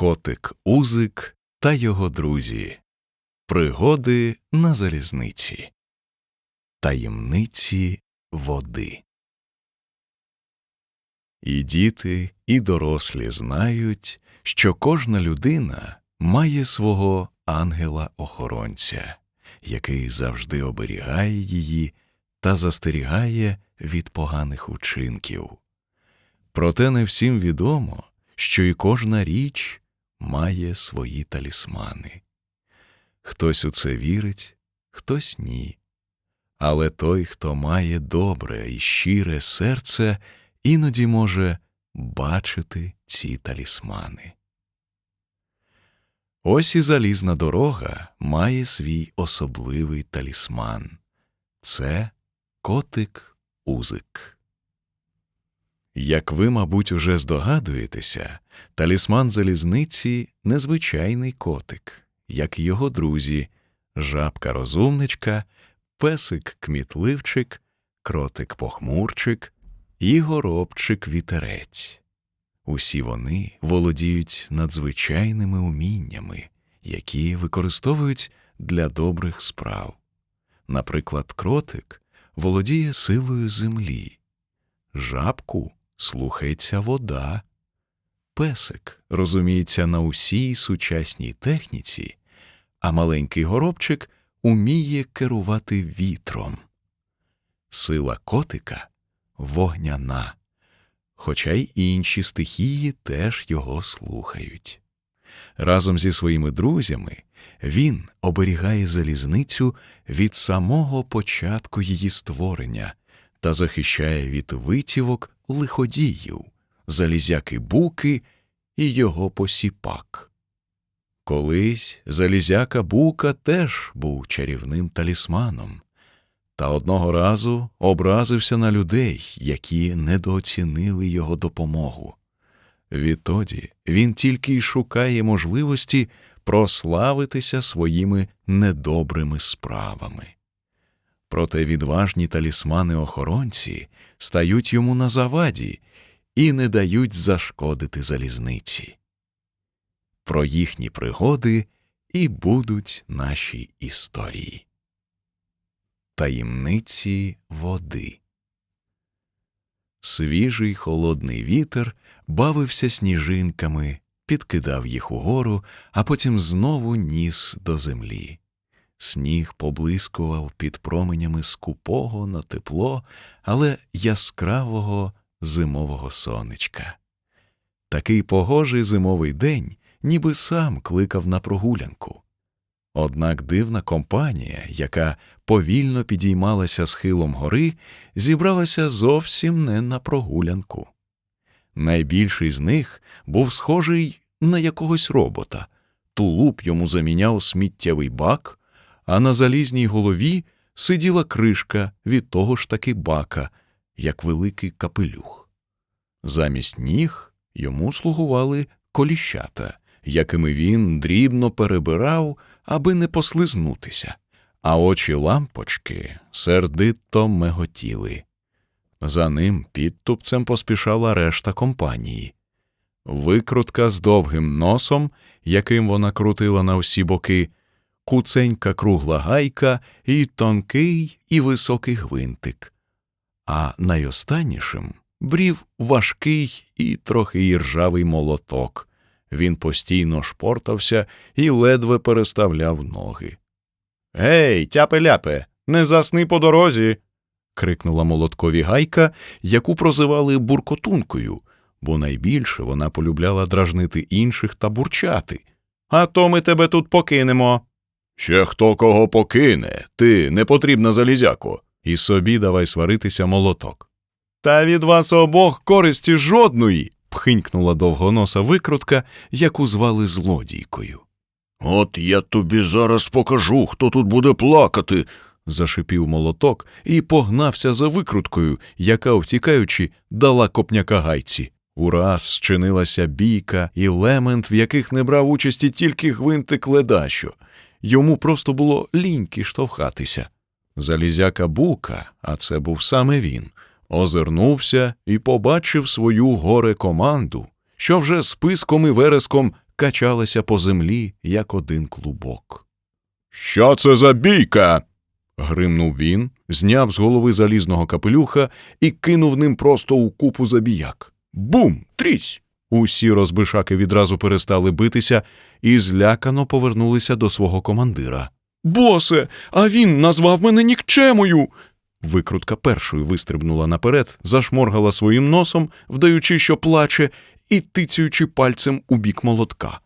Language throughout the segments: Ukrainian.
Котик Узик та його друзі. Пригоди на залізниці. Таємниці води. І діти, і дорослі знають, що кожна людина має свого ангела-охоронця, який завжди оберігає її та застерігає від поганих учинків. Проте не всім відомо, що і кожна річ має свої талісмани. Хтось у це вірить, хтось ні. Але той, хто має добре і щире серце, іноді може бачити ці талісмани. Ось і залізна дорога має свій особливий талісман це котик Узик. Як ви, мабуть, уже здогадуєтеся, талісман залізниці незвичайний котик, як і його друзі, жабка розумничка, песик кмітливчик, кротик похмурчик і горобчик вітерець. Усі вони володіють надзвичайними уміннями, які використовують для добрих справ. Наприклад, кротик володіє силою землі, жабку слухається вода, песик розуміється на усій сучасній техніці, а маленький горобчик уміє керувати вітром. Сила котика вогняна, хоча й інші стихії теж його слухають. Разом зі своїми друзями він оберігає залізницю від самого початку її створення та захищає від витівок лиходіїв, залізяки буки і його посіпак. Колись залізяка бука теж був чарівним талісманом, та одного разу образився на людей, які недооцінили його допомогу. Відтоді він тільки й шукає можливості прославитися своїми недобрими справами. Проте відважні талісмани охоронці стають йому на заваді і не дають зашкодити залізниці. Про їхні пригоди і будуть наші історії. Таємниці води. Свіжий холодний вітер бавився сніжинками, підкидав їх угору, а потім знову ніс до землі. Сніг поблискував під променями скупого на тепло, але яскравого зимового сонечка. Такий погожий зимовий день, ніби сам кликав на прогулянку. Однак дивна компанія, яка повільно підіймалася схилом гори, зібралася зовсім не на прогулянку. Найбільший з них був схожий на якогось робота, тулуб йому заміняв сміттєвий бак, а на залізній голові сиділа кришка від того ж таки бака, як великий капелюх. Замість ніг йому слугували коліщата, якими він дрібно перебирав, аби не послизнутися, а очі лампочки сердито меготіли. За ним підтупцем поспішала решта компанії. Викрутка з довгим носом, яким вона крутила на всі боки, куценька кругла гайка і тонкий і високий гвинтик, а найостаннішим брів важкий і трохи іржавий молоток. Він постійно шпортався і ледве переставляв ноги. Гей, тяпе ляпе, не засни по дорозі. крикнула молоткові гайка, яку прозивали буркотункою, бо найбільше вона полюбляла дражнити інших та бурчати. А то ми тебе тут покинемо. Ще хто кого покине, ти не потрібна залізяко, і собі давай сваритися молоток. Та від вас обох користі жодної. пхинькнула довгоноса викрутка, яку звали злодійкою. От я тобі зараз покажу, хто тут буде плакати. зашипів молоток і погнався за викруткою, яка, втікаючи, дала копняка гайці. Ураз зчинилася бійка і лемент, в яких не брав участі тільки гвинтик ледащо. Йому просто було ліньки штовхатися. Залізяка бука, а це був саме він, озирнувся і побачив свою горе команду, що вже списком і вереском качалася по землі, як один клубок. Що це за бійка? Гримнув він, зняв з голови залізного капелюха і кинув ним просто у купу забіяк. Бум! Трісь! Усі розбишаки відразу перестали битися і злякано повернулися до свого командира. Босе, а він назвав мене нікчемою. Викрутка першою вистрибнула наперед, зашморгала своїм носом, вдаючи, що плаче, і тицюючи пальцем у бік молотка.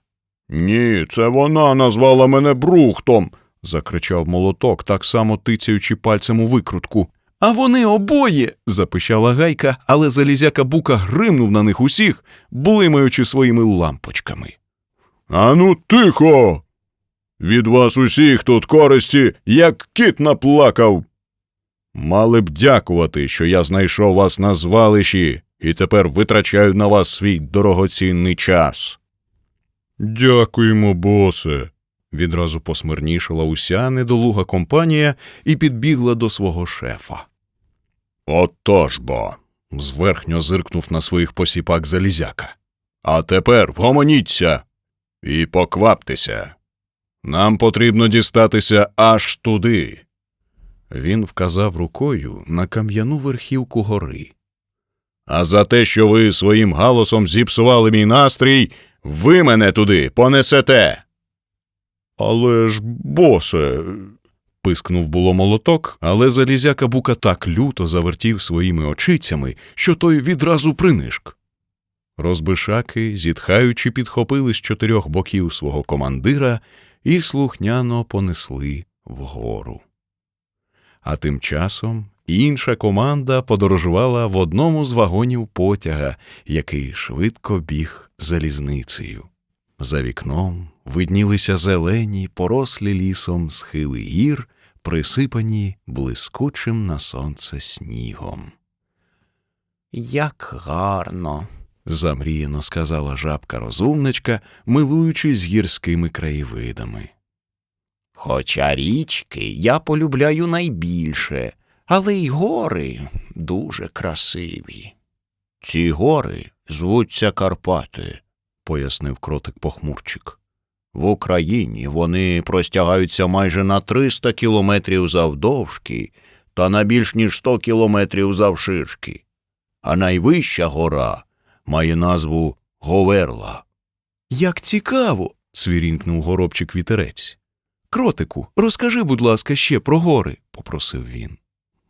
Ні, це вона назвала мене брухтом. закричав молоток, так само тицяючи пальцем у викрутку. А вони обоє. запищала гайка, але залізяка бука гримнув на них усіх, блимаючи своїми лампочками. Ану, тихо. Від вас усіх тут користі, як кіт наплакав. Мали б дякувати, що я знайшов вас на звалищі і тепер витрачаю на вас свій дорогоцінний час. Дякуємо, босе. Відразу посмирнішала уся недолуга компанія і підбігла до свого шефа. Отож бо. Зверхньо зиркнув на своїх посіпак залізяка. А тепер вгомоніться і покваптеся. Нам потрібно дістатися аж туди. Він вказав рукою на кам'яну верхівку гори. А за те, що ви своїм галосом зіпсували мій настрій, ви мене туди понесете. Але ж, босе. Пискнув було молоток, але залізяка бука так люто завертів своїми очицями, що той відразу принишк. Розбишаки, зітхаючи, підхопили з чотирьох боків свого командира і слухняно понесли вгору. А тим часом інша команда подорожувала в одному з вагонів потяга, який швидко біг залізницею. За вікном виднілися зелені, порослі лісом схили гір, присипані блискучим на сонце снігом. Як гарно, замріяно сказала жабка розумничка, милуючись гірськими краєвидами. Хоча річки я полюбляю найбільше, але й гори дуже красиві. Ці гори звуться Карпати, пояснив кротик похмурчик. В Україні вони простягаються майже на 300 кілометрів завдовжки та на більш ніж 100 кілометрів завширшки, а найвища гора має назву Говерла. Як цікаво. цвірінькнув горобчик вітерець. Кротику, розкажи, будь ласка, ще про гори, попросив він.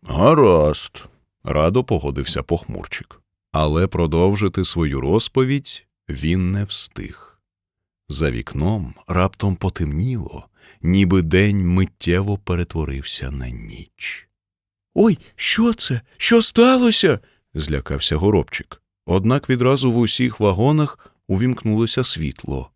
Гаразд. Радо погодився похмурчик. Але продовжити свою розповідь він не встиг. За вікном раптом потемніло, ніби день миттєво перетворився на ніч. Ой, що це? Що сталося? злякався горобчик. Однак відразу в усіх вагонах увімкнулося світло.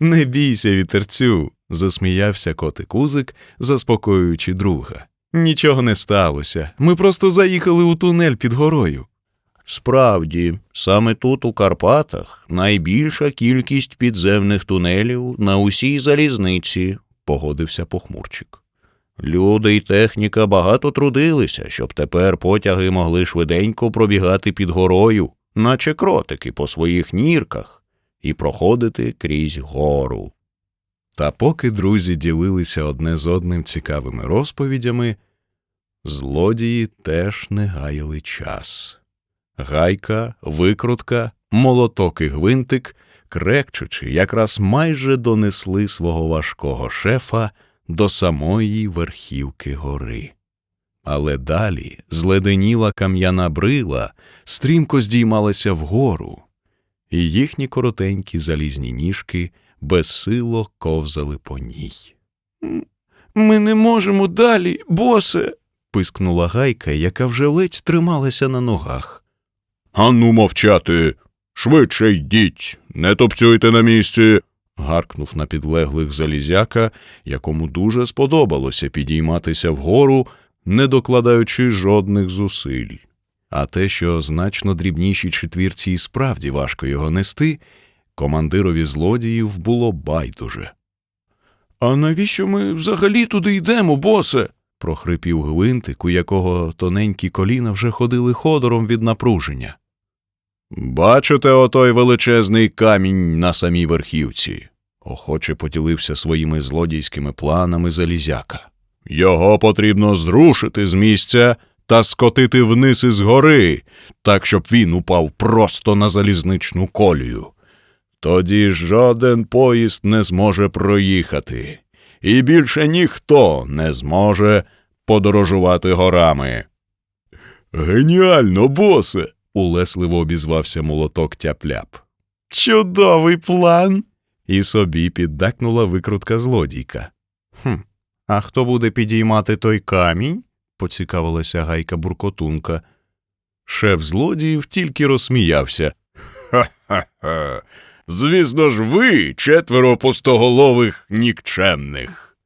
Не бійся, вітерцю, засміявся котик Узик, заспокоюючи друга. Нічого не сталося. Ми просто заїхали у тунель під горою. Справді, саме тут, у Карпатах, найбільша кількість підземних тунелів на усій залізниці, погодився похмурчик. Люди й техніка багато трудилися, щоб тепер потяги могли швиденько пробігати під горою, наче кротики по своїх нірках, і проходити крізь гору. Та поки друзі ділилися одне з одним цікавими розповідями, злодії теж не гаяли час. Гайка, викрутка, молоток і гвинтик, крекчучи, якраз майже донесли свого важкого шефа до самої верхівки гори. Але далі зледеніла кам'яна брила, стрімко здіймалася вгору, і їхні коротенькі залізні ніжки безсило ковзали по ній. Ми не можемо далі, босе. пискнула гайка, яка вже ледь трималася на ногах. Ану мовчати. Швидше йдіть, не топцюйте на місці. гаркнув на підлеглих залізяка, якому дуже сподобалося підійматися вгору, не докладаючи жодних зусиль. А те, що значно дрібніші четвірці і справді важко його нести, командирові злодіїв було байдуже. А навіщо ми взагалі туди йдемо, босе? прохрипів гвинтик, у якого тоненькі коліна вже ходили ходором від напруження. Бачите отой величезний камінь на самій верхівці? Охоче поділився своїми злодійськими планами залізяка. Його потрібно зрушити з місця та скотити вниз із гори, так щоб він упав просто на залізничну колію. Тоді жоден поїзд не зможе проїхати, і більше ніхто не зможе подорожувати горами. Геніально, босе. Улесливо обізвався молоток тяпляп. Чудовий план. І собі піддакнула викрутка злодійка. Хм, а хто буде підіймати той камінь? поцікавилася гайка буркотунка. Шеф злодіїв тільки розсміявся. Ха-ха-ха. Звісно ж, ви четверо пустоголових нікчемних.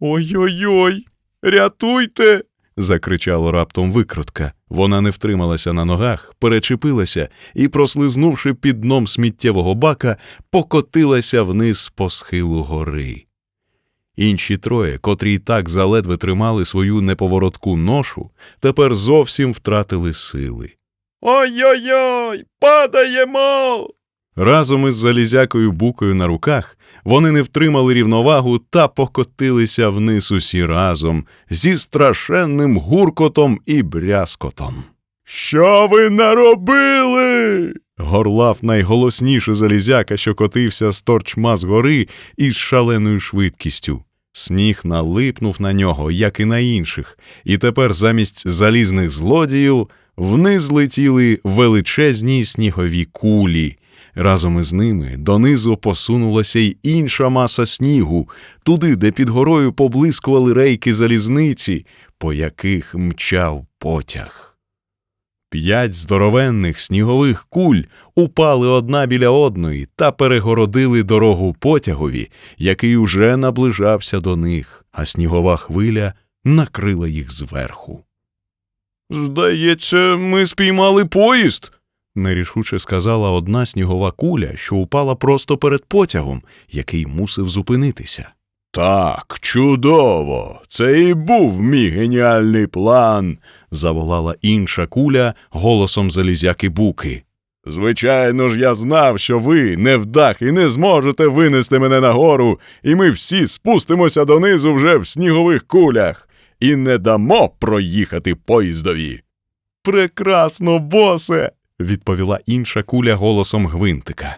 Ой-ой-ой, рятуйте. Закричала раптом викрутка. Вона не втрималася на ногах, перечепилася і, прослизнувши під дном сміттєвого бака, покотилася вниз по схилу гори. Інші троє, котрі й так заледве тримали свою неповоротку ношу, тепер зовсім втратили сили. Ой-ой-ой, падаємо. Разом із залізякою букою на руках вони не втримали рівновагу та покотилися вниз усі разом зі страшенним гуркотом і брязкотом. Що ви наробили? горлав найголосніше залізяка, що котився з торчма з гори із шаленою швидкістю. Сніг налипнув на нього, як і на інших, і тепер замість залізних злодіїв вниз летіли величезні снігові кулі. Разом із ними донизу посунулася й інша маса снігу, туди, де під горою поблискували рейки залізниці, по яких мчав потяг. П'ять здоровенних снігових куль упали одна біля одної та перегородили дорогу потягові, який уже наближався до них, а снігова хвиля накрила їх зверху. Здається, ми спіймали поїзд, нерішуче сказала одна снігова куля, що упала просто перед потягом, який мусив зупинитися. Так, чудово. Це і був мій геніальний план, заволала інша куля голосом залізяки буки. Звичайно ж, я знав, що ви невдах і не зможете винести мене нагору, і ми всі спустимося донизу вже в снігових кулях і не дамо проїхати поїздові. Прекрасно, босе, відповіла інша куля голосом гвинтика.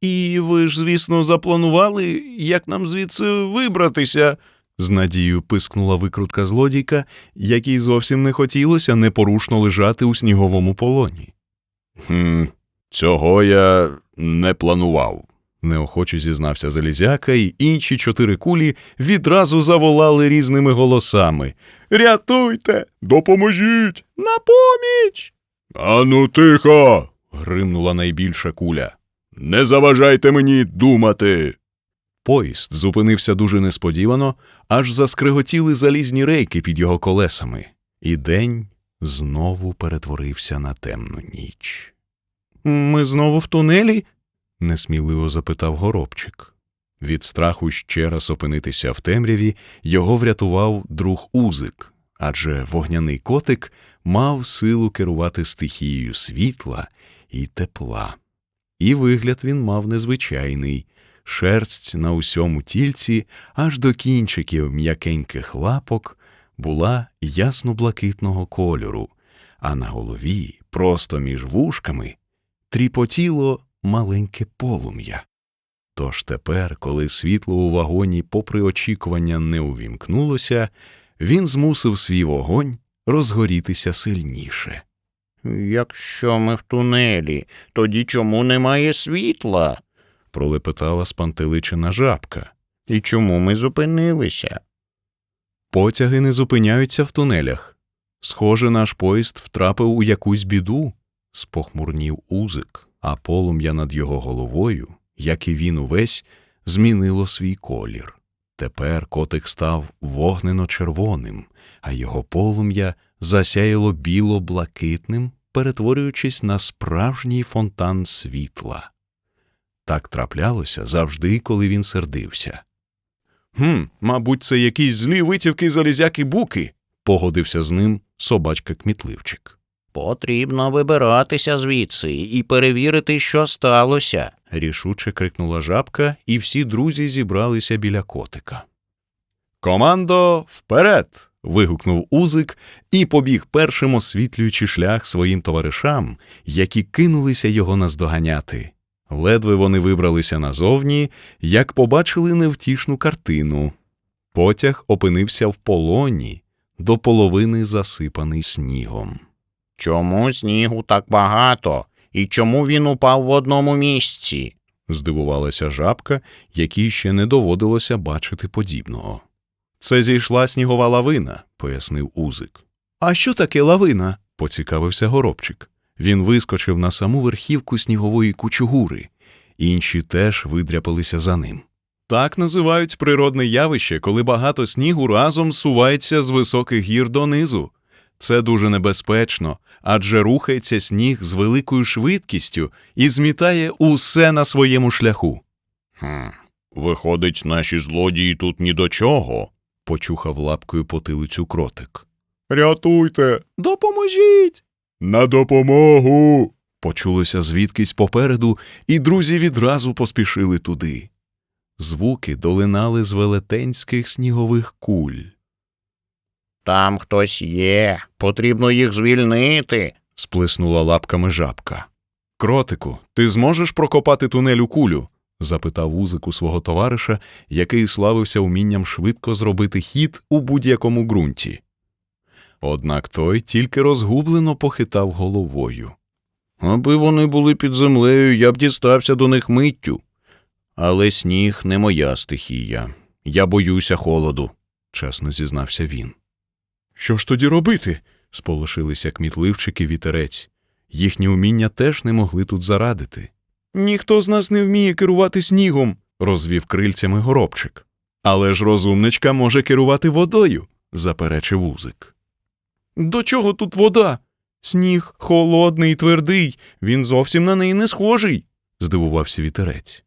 І ви ж, звісно, запланували, як нам звідси вибратися, з надією пискнула викрутка злодійка, якій зовсім не хотілося непорушно лежати у сніговому полоні. Хм, цього я не планував, неохоче зізнався залізяка, і інші чотири кулі відразу заволали різними голосами. Рятуйте, допоможіть! На поміч! Ану, тихо. гримнула найбільша куля. Не заважайте мені думати. Поїзд зупинився дуже несподівано, аж заскриготіли залізні рейки під його колесами, і день знову перетворився на темну ніч. Ми знову в тунелі? несміливо запитав горобчик. Від страху ще раз опинитися в темряві його врятував друг Узик, адже вогняний котик мав силу керувати стихією світла і тепла. І вигляд він мав незвичайний шерсть на усьому тільці, аж до кінчиків м'якеньких лапок була ясно-блакитного кольору, а на голові, просто між вушками, тріпотіло маленьке полум'я. Тож тепер, коли світло у вагоні, попри очікування, не увімкнулося, він змусив свій вогонь розгорітися сильніше. Якщо ми в тунелі, тоді чому немає світла? пролепетала спантеличена жабка. І чому ми зупинилися? Потяги не зупиняються в тунелях. Схоже, наш поїзд втрапив у якусь біду, спохмурнів узик, а полум'я над його головою, як і він увесь, змінило свій колір. Тепер котик став вогнено-червоним, а його полум'я засяяло біло-блакитним, перетворюючись на справжній фонтан світла. Так траплялося завжди, коли він сердився. Гм, мабуть, це якісь злі витівки залізяки буки, погодився з ним собачка кмітливчик. Потрібно вибиратися звідси і перевірити, що сталося. рішуче крикнула жабка, і всі друзі зібралися біля котика. Командо, вперед! Вигукнув Узик і побіг першим, освітлюючи шлях своїм товаришам, які кинулися його наздоганяти. Ледве вони вибралися назовні, як побачили невтішну картину. Потяг опинився в полоні, до половини засипаний снігом. Чому снігу так багато? І чому він упав в одному місці? здивувалася жабка, якій ще не доводилося бачити подібного. Це зійшла снігова лавина, пояснив Узик. А що таке лавина? поцікавився горобчик. Він вискочив на саму верхівку снігової кучугури, інші теж видряпалися за ним. Так називають природне явище, коли багато снігу разом сувається з високих гір донизу. Це дуже небезпечно, адже рухається сніг з великою швидкістю і змітає усе на своєму шляху. Хм. Виходить, наші злодії тут ні до чого. Почухав лапкою потилицю кротик. Рятуйте! Допоможіть! На допомогу! Почулося звідкись попереду, і друзі відразу поспішили туди. Звуки долинали з велетенських снігових куль. Там хтось є. Потрібно їх звільнити. сплеснула лапками жабка. Кротику, ти зможеш прокопати тунель у кулю? Запитав Узик у свого товариша, який славився умінням швидко зробити хід у будь-якому ґрунті. Однак той тільки розгублено похитав головою. Аби вони були під землею, я б дістався до них миттю. Але сніг не моя стихія. Я боюся холоду, чесно зізнався він. Що ж тоді робити? сполошилися кмітливчик і вітерець. Їхні уміння теж не могли тут зарадити. Ніхто з нас не вміє керувати снігом, розвів крильцями горобчик. Але ж розумничка може керувати водою, заперечив Узик. До чого тут вода? Сніг холодний твердий, він зовсім на неї не схожий, здивувався вітерець,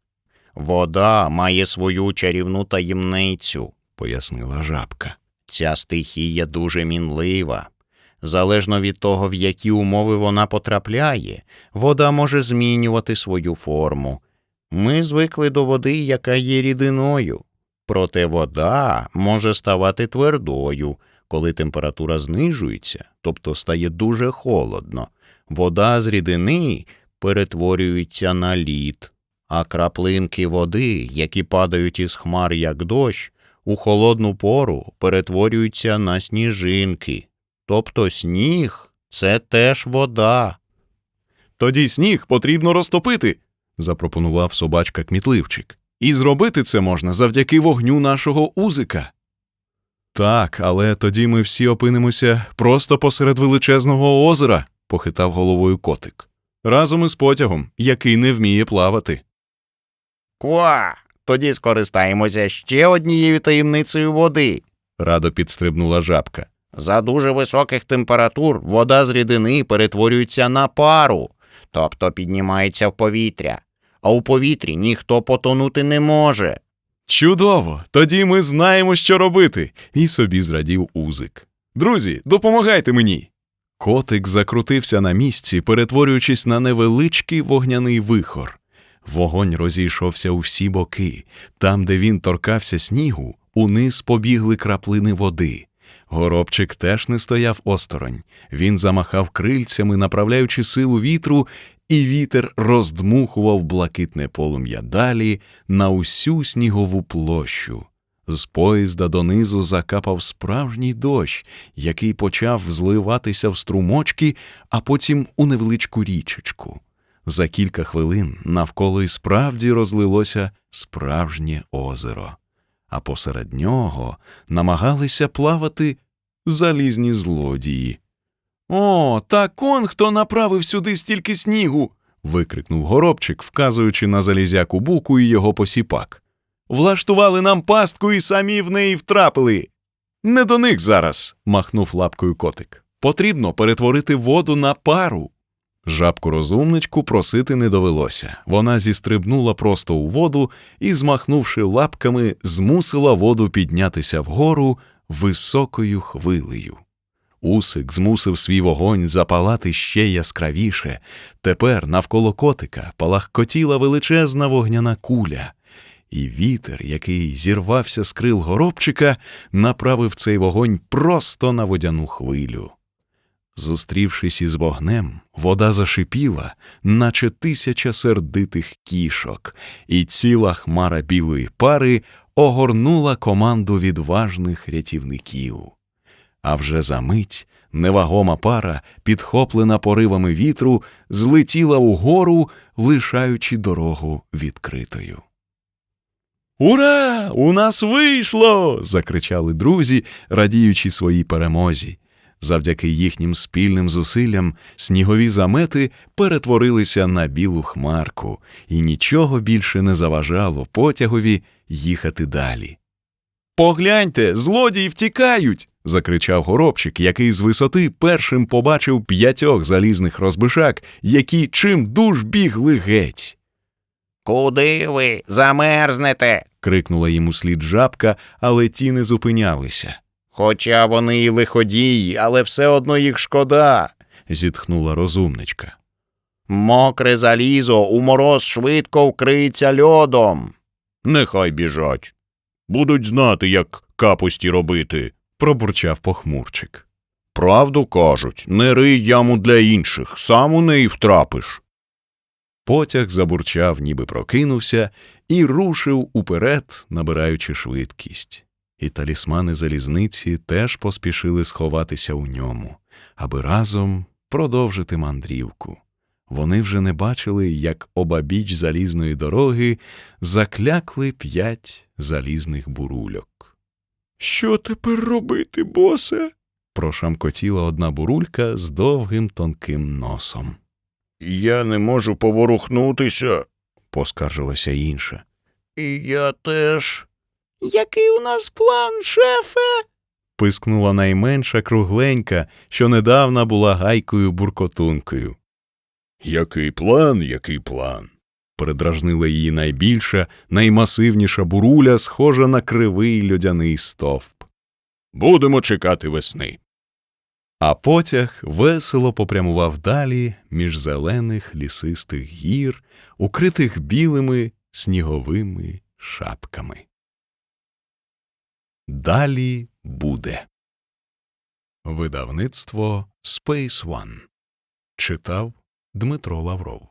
Вода має свою чарівну таємницю. пояснила жабка. Ця стихія дуже мінлива. Залежно від того, в які умови вона потрапляє, вода може змінювати свою форму. Ми звикли до води, яка є рідиною. Проте вода може ставати твердою, коли температура знижується, тобто стає дуже холодно. Вода з рідини перетворюється на лід, а краплинки води, які падають із хмар як дощ, у холодну пору перетворюються на сніжинки. Тобто сніг це теж вода. Тоді сніг потрібно розтопити, запропонував собачка кмітливчик. І зробити це можна завдяки вогню нашого узика. Так, але тоді ми всі опинимося просто посеред величезного озера, похитав головою котик. Разом із потягом, який не вміє плавати. Ква! Тоді скористаємося ще однією таємницею води. Радо підстрибнула жабка. За дуже високих температур вода з рідини перетворюється на пару, тобто піднімається в повітря, а у повітрі ніхто потонути не може. Чудово! Тоді ми знаємо, що робити. І собі зрадів узик. Друзі, допомагайте мені. Котик закрутився на місці, перетворюючись на невеличкий вогняний вихор. Вогонь розійшовся у всі боки. Там, де він торкався снігу, униз побігли краплини води. Горобчик теж не стояв осторонь. Він замахав крильцями, направляючи силу вітру, і вітер роздмухував блакитне полум'я далі на усю снігову площу. З поїзда донизу закапав справжній дощ, який почав зливатися в струмочки, а потім у невеличку річечку. За кілька хвилин навколо і справді розлилося справжнє озеро, а посеред нього намагалися плавати залізні злодії. О, так он хто направив сюди стільки снігу. викрикнув горобчик, вказуючи на залізяку буку і його посіпак. Влаштували нам пастку і самі в неї втрапили. Не до них зараз, махнув лапкою котик. Потрібно перетворити воду на пару. Жабку розумничку просити не довелося. Вона зістрибнула просто у воду і, змахнувши лапками, змусила воду піднятися вгору високою хвилею. Усик змусив свій вогонь запалати ще яскравіше. Тепер навколо котика палахкотіла величезна вогняна куля, і вітер, який зірвався з крил горобчика, направив цей вогонь просто на водяну хвилю. Зустрівшись із вогнем, вода зашипіла, наче тисяча сердитих кішок, і ціла хмара білої пари огорнула команду відважних рятівників. А вже за мить невагома пара, підхоплена поривами вітру, злетіла угору, лишаючи дорогу відкритою. Ура! У нас вийшло. закричали друзі, радіючи своїй перемозі. Завдяки їхнім спільним зусиллям снігові замети перетворилися на білу хмарку, і нічого більше не заважало потягові їхати далі. Погляньте, злодії втікають. закричав горобчик, який з висоти першим побачив п'ятьох залізних розбишак, які чим дуж бігли геть. Куди ви замерзнете? крикнула йому слід жабка, але ті не зупинялися. Хоча вони і лиходії, але все одно їх шкода. зітхнула розумничка. Мокре залізо у мороз швидко вкриється льодом. Нехай біжать. Будуть знати, як капусті робити. пробурчав похмурчик. Правду кажуть, не рий яму для інших, сам у неї втрапиш. Потяг забурчав, ніби прокинувся, і рушив уперед, набираючи швидкість. І талісмани залізниці теж поспішили сховатися у ньому, аби разом продовжити мандрівку. Вони вже не бачили, як обабіч залізної дороги заклякли п'ять залізних бурульок. Що тепер робити, босе? прошамкотіла одна бурулька з довгим тонким носом. Я не можу поворухнутися. Поскаржилася інша. І я теж. Який у нас план, шефе? пискнула найменша кругленька, що недавно була гайкою буркотункою. Який план, який план? Передражнила її найбільша, наймасивніша буруля, схожа на кривий льодяний стовп. Будемо чекати весни. А потяг весело попрямував далі між зелених лісистих гір, укритих білими сніговими шапками. Далі буде. Видавництво Space One. Читав Дмитро Лавров